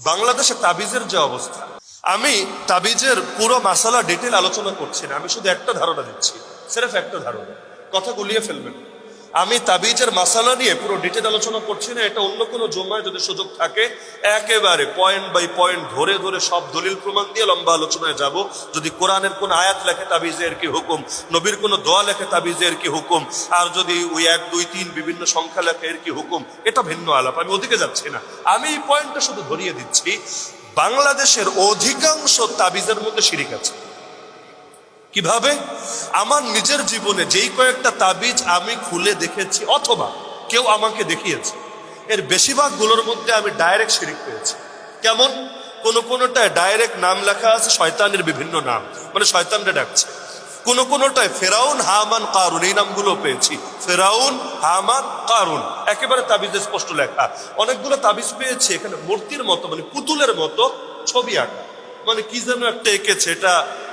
বাংলাদেশে তাবিজের যে অবস্থা, আমি তাবিজের পুরো মাসালা ডিটেল আলোচনা করছি না, আমি শুধু একটা ধারণা দিচ্ছি, সেরেফ একটা ধারণা, কথা গুলিয়ে ফেলবেন আমি তাবিজের মাসালা নিয়ে পুরো ডিটেল আলোচনা করছি না, এটা অন্য কোনো জমায় যদি সুযোগ থাকে, একেবারে পয়েন্ট বাই পয়েন্ট ধরে ধরে সব দলিল প্রমাণ দিয়ে লম্বা আলোচনায় যাব। যদি কোরআনের কোন আয়াত লেখে তাবিজের কি হুকুম, নবীর কোন দোয়া লেখে তাবিজের কি হুকুম, আর যদি ওই এক, দুই, তিন বিভিন্ন সংখ্যা লেখে এর কি হুকুম, এটা ভিন্ন আলাপ, আমি ওদিকে যাচ্ছি না। আমি এই পয়েন্টটা শুধু ধরিয়ে দিচ্ছি, বাংলাদেশের অধিকাংশ তাবিজের মধ্যে শিরিক আছে। কীভাবে? আমার নিজের জীবনে যেই কয়েকটা তাবিজ আমি খুলে দেখেছি, অথবা কেউ আমাকে দেখিয়েছে, এর বেশিরভাগগুলোর মধ্যে আমি ডাইরেক্ট শিরিক পেয়েছি। কেমন? কোন কোনোটায় ডাইরেক্ট নাম লেখা আছে, শয়তানের বিভিন্ন নাম। মানে শয়তানরা ডাকছে। কোন কোনোটায় ফেরাউন, হামান, কারুন, এই নামগুলো পেয়েছি। ফেরাউন, হামান, কারুন, একেবারে তাবিজে স্পষ্ট লেখা। অনেকগুলো তাবিজ পেয়েছি, এখানে মূর্তির মতো মানে পুতুলের মতো ছবি আঁকা। মানে কি যেন একটা এঁকেছে, এটা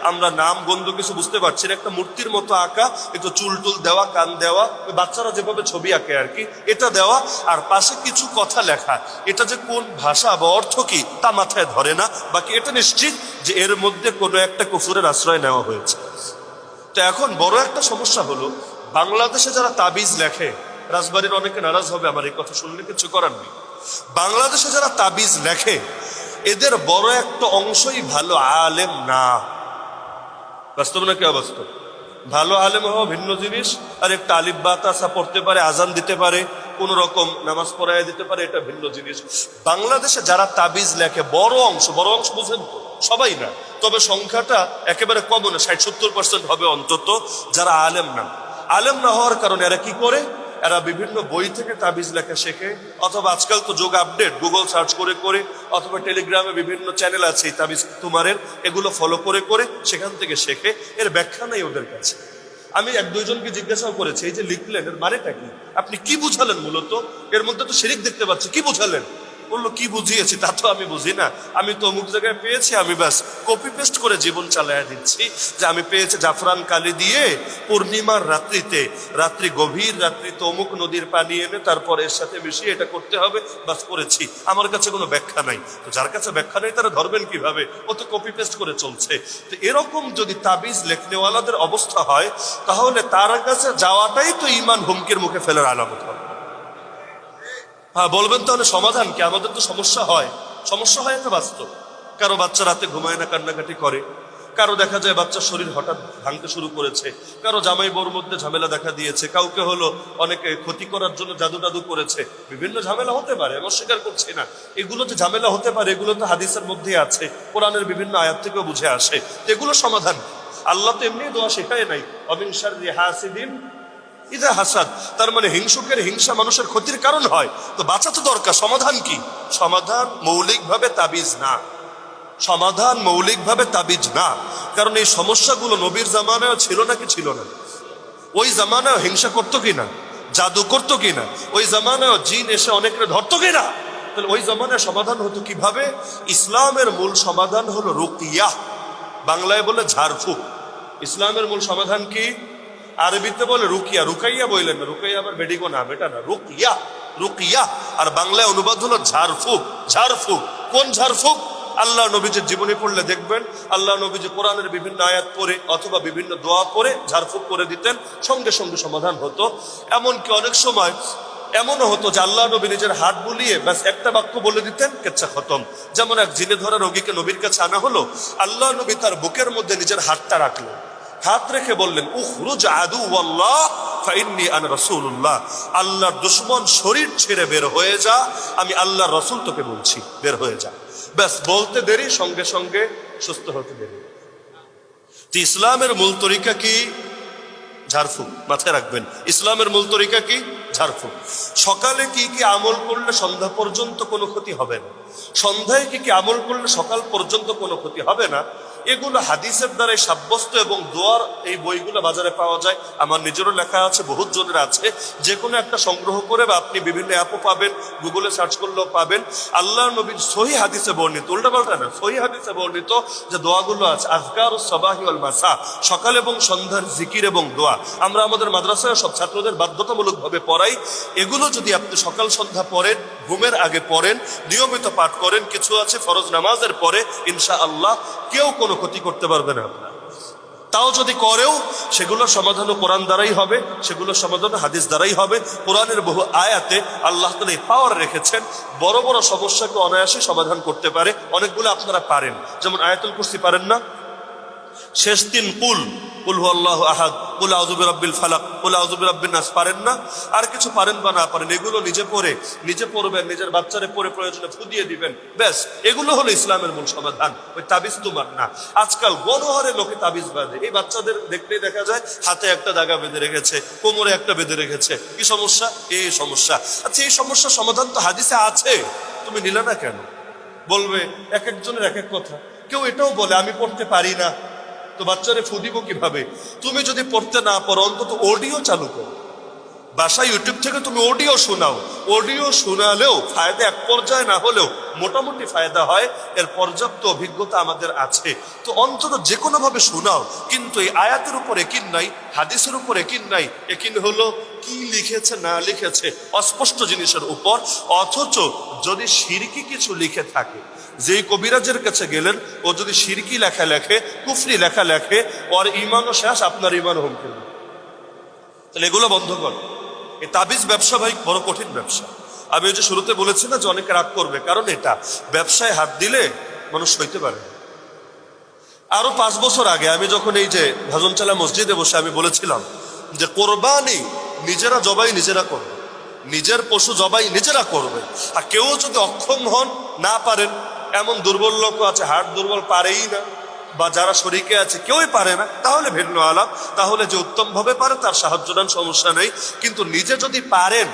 আমরা নাম, গন্ধ কিছু বুঝতে পারছি না। একটা মূর্তির মতো আঁকা একটু চুল টুল দেওয়া, কান দেওয়া বাচ্চারা যেভাবে ছবি আঁকে আর কি, এটা দেওয়া, আর পাশে কিছু কথা লেখা। এটা যে কোন ভাষা বা অর্থ কি, তা মাথায় ধরে না। বাকি এটা নিশ্চিত যে এর মধ্যে কোনো একটা কুফুরের আশ্রয় নেওয়া হয়েছে। তো এখন বড় একটা সমস্যা হলো, বাংলাদেশে যারা তাবিজ লেখে, রাজবাড়ির অনেকে নারাজ হবে, আমার এই কথা শুনলে কিছু করার নেই। বাংলাদেশে যারা তাবিজ লেখে এদের বড় একটা অংশই ভালো আলেম না। বাস্তব না কি অবাস্তব? ভালো আলেম হওয়া ভিন্ন জিনিস, আর একটা আলিফ বাতাসা পড়তে পারে, আজান দিতে পারে, কোন রকম নামাজ পড়ায় দিতে পারে, এটা ভিন্ন জিনিস। বাংলাদেশে যারা তাবিজ লেখে, বড় অংশ বড় অংশ বুঝেন তো, সবাই না। তবে সংখ্যাটা একেবারে কম না, ষাট সত্তর পার্সেন্ট হবে অন্তত, যারা আলেম না। আলেম না হওয়ার কারণে এরা কি করে? এরা বিভিন্ন বই থেকে তাবিজ লেখা শেখে, অথবা আজকাল তো যোগ আপডেট গুগল সার্চ করে করে, অথবা টেলিগ্রামে বিভিন্ন চ্যানেল আছে তাবিজ তোমারের, এগুলো ফলো করে করে সেখান থেকে শেখে, এর ব্যাখ্যা নেই ওদের কাছে। আমি এক দুইজনকে জিজ্ঞাসাও করেছি, এই যে লিখলেন, এর মানেটা কি? আপনি কি বুঝালেন মূলত? এর মধ্যে তো শিরিক দেখতে পাচ্ছি, কি বুঝালেন? বলল, কি বুঝিয়েছি? তা তো আমি বুঝি না। আমি তো অমুক জায়গায় পেয়েছি, আমি ব্যাস কপি পেস্ট করে জীবন চালায় দিচ্ছি যে আমি পেয়েছি জাফরান কালি দিয়ে পূর্ণিমার রাত্রিতে। রাত্রি গভীর রাত্রিতে অমুক নদীর পানি এনে তারপর এর সাথে মিশিয়ে এটা করতে হবে বাস করেছি। আমার কাছে কোনো ব্যাখ্যা নাই। তো যার কাছে ব্যাখ্যা নেই, তারা ধরবেন কীভাবে? ও তো কপি পেস্ট করে চলছে। তো এরকম যদি তাবিজ লেখনেওয়ালাদের অবস্থা হয়, তাহলে তার কাছে যাওয়াটাই তো ইমান হুমকির মুখে ফেলার আলামত হবে। হ্যাঁ বলবেন তাহলে সমাধান কি? আমাদের তো সমস্যা হয়। সমস্যা হয় একটা বাস্তব। কারও বাচ্চা রাতে ঘুমায় না, কান্নাকাটি করে। কারও দেখা যায় বাচ্চার শরীর হঠাৎ ভাঙতে শুরু করেছে। কারও জামাই বোর মধ্যে ঝামেলা দেখা দিয়েছে। কাউকে হলো অনেকে ক্ষতি করার জন্য জাদু টাদু করেছে। বিভিন্ন ঝামেলা হতে পারে, আমি অস্বীকার করছি না। এগুলো যে ঝামেলা হতে পারে, এগুলো তো হাদিসের মধ্যে আছে। কোরআনের বিভিন্ন আয়াত থেকেও বুঝে আসে। এগুলো সমাধান আল্লাহ তো এমনি দোয়া শেখায় নাই। অবিংসার হাসিদিন ইদা হাসাদ তার মানে হিংসুকের হিংসা মানুষের ক্ষতির কারণ হয়। তো বাঁচা তো দরকার, সমাধান কি? সমাধান মৌলিকভাবে তাবিজ না। সমাধান মৌলিকভাবে তাবিজ না। কারণ এই সমস্যাগুলো নবীর জামানায় ছিল না কি ছিল না? ওই জামানায় হিংসা করতো কি না জাদু করতো কি না ওই জামানায় জিন এসে অনেকরে ধরতো কি না তাহলে ওই জামানায় সমাধান হতো কীভাবে? ইসলামের মূল সমাধান হলো রুকিয়া। বাংলায় বলে ঝাড়ফুঁক। ইসলামের মূল সমাধান কি? আরবিতে বলে রুকিয়া, রুকাইয়া বললেন না রুকাইয়া আবার বেডিগো নাম এটা না, রুকিয়া রুকিয়া। আর বাংলায় অনুবাদ হলো ঝাড়ফুঁক ঝাড়ফুঁক কোন ঝাড়ফুঁক আল্লাহ নবীজের জীবনী পড়লে দেখবেন, আল্লাহ নবীজি কোরআনের বিভিন্ন আয়াত পড়ে অথবা বিভিন্ন দোয়া পড়ে ঝাড়ফুঁক করে দিতেন, সঙ্গে সঙ্গে সমাধান হতো। এমনকি অনেক সময় এমনও হতো যে আল্লাহ নবী নিজের হাত বুলিয়ে ব্যাস একটা বাক্য বলে দিতেন, কেচ্ছা খতম। যেমন এক জিনে ধরা রোগীকে নবীর কাছে আনা হলো, আল্লাহ নবী তার বুকের মধ্যে নিজের হাতটা রাখলেন। হাত রেখে বললেন, উখরুজ আদু ফাইন্নি আন রাসূলুল্লাহ। আল্লাহর দুশ্মন শরীর ছেড়ে বের হয়ে যা, আমি আল্লাহর রসুল তোকে বলছি, বের হয়ে যা। ব্যাস, বলতে দেরি, সঙ্গে সঙ্গে সুস্থ হতে দেরি। ইসলামের মূল তরিকা কি? ঝাড়ফুঁক মাথায় রাখবেন। ইসলামের মূল তরিকা কি? ঝাড়ফুঁক সকালে কি কি আমল করলে সন্ধ্যা পর্যন্ত কোনো ক্ষতি হবে না? সন্ধ্যায় কি কি আমল করলে সকাল পর্যন্ত কোনো ক্ষতি হবে না? এগুলো হাদিসের দ্বারাই সাব্যস্ত এবং দোয়ার এই বইগুলো বাজারে পাওয়া যায়। আমার নিজেরও লেখা আছে, বহুত জনের আছে। যে কোনো একটা সংগ্রহ করে বা আপনি বিভিন্ন অ্যাপও পাবেন গুগলে সার্চ করলেও পাবেন। আল্লাহ নবীর সহি হাদিসে বর্ণিত, উল্টা পাল্টা না, সহি হাদিসে বর্ণিত যে দোয়াগুলো আছে আজকার ও সবাহি অল মাসা, সকাল এবং সন্ধ্যার জিকির এবং দোয়া। আমরা আমাদের মাদ্রাসায় সব ছাত্রদের বাধ্যতামূলকভাবে পড়াই। এগুলো যদি আপনি সকাল সন্ধ্যা পড়েন ঘুমের আগে পড়েন, নিয়মিত পাঠ করেন, কিছু আছে ফরজ নামাজের পরে ইনশা আল্লাহ কেউ কোনো ক্ষতি করতে পারবে না তাও যদি করেও সেগুলোর সমাধান কোরআন দ্বারাই হবে সেগুলোর সমাধান হাদিস দ্বারাই হবে, কোরআনের বহু আয়াতে আল্লাহ তালা এই পাওয়ার রেখেছেন, বড় বড় সমস্যাকে অনায়াসে সমাধান করতে পারে, অনেকগুলো আপনারা পারেন। যেমন আয়াতুল কুরসি পারেন না? শেষ তিন কুল কুল আল্লাহ আহাদ, কুল আউজুবি রব্বিল ফালাক, কুল আউজুবি রব্বিন নাস, পারেন না? আর কিছু পারেন বা না পারেন, এগুলো নিজে পড়ে, নিজে পড়বেন, নিজের বাচ্চারে পড়ে প্রয়োজনে ফুদিয়ে দিবেন। ব্যাস, এগুলো হলো ইসলামের মূল সমাধান। ওই তাবিজ তোমার না। আজকাল গণহারে লোকে তাবিজ বাঁধে। এই বাচ্চাদের দেখলেই দেখা যায়, হাতে একটা দাগা বেঁধে রেখেছে, কোমরে একটা বেঁধে রেখেছে। কি সমস্যা? এই সমস্যা। আচ্ছা এই সমস্যার সমাধান তো হাদিসে আছে। তুমি নিলে না কেন? বলবে, এক একজনের এক এক কথা। কেউ এটাও বলে, আমি পড়তে পারি না। তো বাচ্চারে ফুদিব কীভাবে? তুমি যদি পড়তে না পারো, অন্তত অডিও চালু করো। বাসায় ইউটিউব থেকে তুমি অডিও শোনাও। অডিও শোনালেও ফায়দা এক পর্যায়ে না হলেও মোটামুটি ফায়দা হয়। এর পর্যাপ্ত অভিজ্ঞতা আমাদের আছে। তো অন্তত যে কোনো ভাবে শোনাও। কিন্তু এই আয়াতের উপর একিন নাই, হাদিসের উপর একিন নাই। একিন হলো কি লিখেছে, না লিখেছে, অস্পষ্ট জিনিসের উপর। অথচ যদি সিরকি কিছু লিখে থাকে যেই কবিরাজের কাছে গেলেন, ও যদি সিরকি লেখা লেখে, কুফরি লেখা লেখে, ওর ইমানও শেষ, আপনার ইমান হুমকি। তাহলে এগুলো বন্ধ কর এই তাবিজ ব্যবসা ভাই বড় কঠিন ব্যবসা আমি ওই যে শুরুতে বলেছি না যে অনেকে রাগ করবে, কারণ এটা, ব্যবসায় হাত দিলে মানুষ হইতে পারে। আরও পাঁচ বছর আগে আমি যখন এই যে ভাজনচালা মসজিদে বসে আমি বলেছিলাম যে, কোরবানি নিজেরা জবাই নিজেরা করবে নিজের পশু জবাই নিজেরা করবে আর কেউ যদি অক্ষম হন, না পারেন এমন দুর্বল লোক আছে হাট দুর্বল পারেই না, বা যারা শরীকে আছে কেউই পারে না, তাহলে ভিন্ন আলাপ। তাহলে যে উত্তম ভাবে পারে, তার সাহায্য দেন সমস্যা নেই। কিন্তু নিজে যদি পারেন,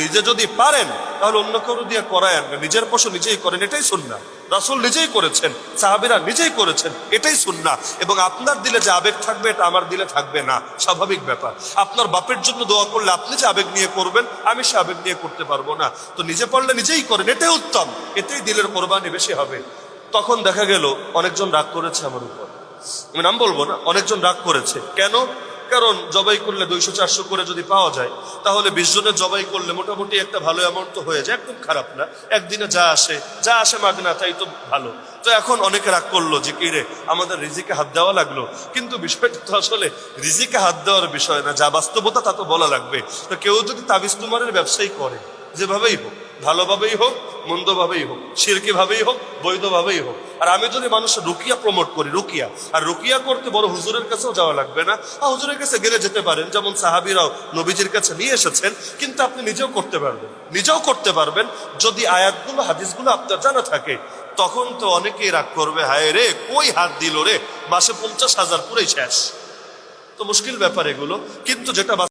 নিজে যদি পারেন, তাহলে অন্য কেউ দিয়ে করায় না নিজের পশু নিজেই করেন, এটাই শুননা রাসুল নিজেই করেছেন, সাহাবিরা নিজেই করেছেন, এটাই শুননা এবং আপনার দিলে যে আবেগ থাকবে, এটা আমার দিলে থাকবে না। স্বাভাবিক ব্যাপার। আপনার বাপের জন্য দোয়া করলে আপনি যে আবেগ নিয়ে করবেন, আমি সে আবেগ নিয়ে করতে পারব না। তো নিজে পারলে নিজেই করেন, এটাই উত্তম। এতেই দিলের কোরবানি বেশি হবে। তখন দেখা গেল, অনেকজন রাগ করেছে আমার উপর। আমি নাম বলব না, অনেকজন রাগ করেছে। কেন? কারণ জবাই করলে দুইশো চারশো করে যদি পাওয়া যায়, তাহলে বিশ জনের জবাই করলে মোটামুটি একটা ভালো অ্যামাউন্ট তো হয়ে যায়, একদম খারাপ না। একদিনে যা আসে যা আসে মাগনা তাই তো ভালো। তো এখন অনেকে রাগ করল যে, কি রে, আমাদের রিজিকে হাত দেওয়া লাগল? কিন্তু বিষয়টা তো আসলে রিজিকে হাত দেওয়ার বিষয় না, যা বাস্তবতা তা তো বলা লাগবে। তো কেউ যদি তাবিজ তুমারের ব্যবসায়ী করে, যেভাবেই হোক ভালোভাবেই হোক, মন্দভাবেই হোক সিরকি ভাবেই হোক, বৈধভাবেই হোক। আর আমি যদি মানুষের রুকিয়া প্রমোট করি, রুকিয়া। আর রুকিয়া করতে বড় হুজুরের কাছেও যাওয়া লাগবে না। হুজুরের কাছে গেলে যেতে পারেন, যেমন সাহাবিরাও নবীজির কাছে নিয়ে এসেছেন, কিন্তু আপনি নিজেও করতে পারবেন। নিজেও করতে পারবেন, যদি আয়াতগুলো, হাদিসগুলো আপনার জানা থাকে। তখন তো অনেকেই রাগ করবে, হায় রে, কই হাত দিল রে? মাসে পঞ্চাশ হাজার পুরেই শেষ। তো মুশকিল ব্যাপার এগুলো। কিন্তু যেটা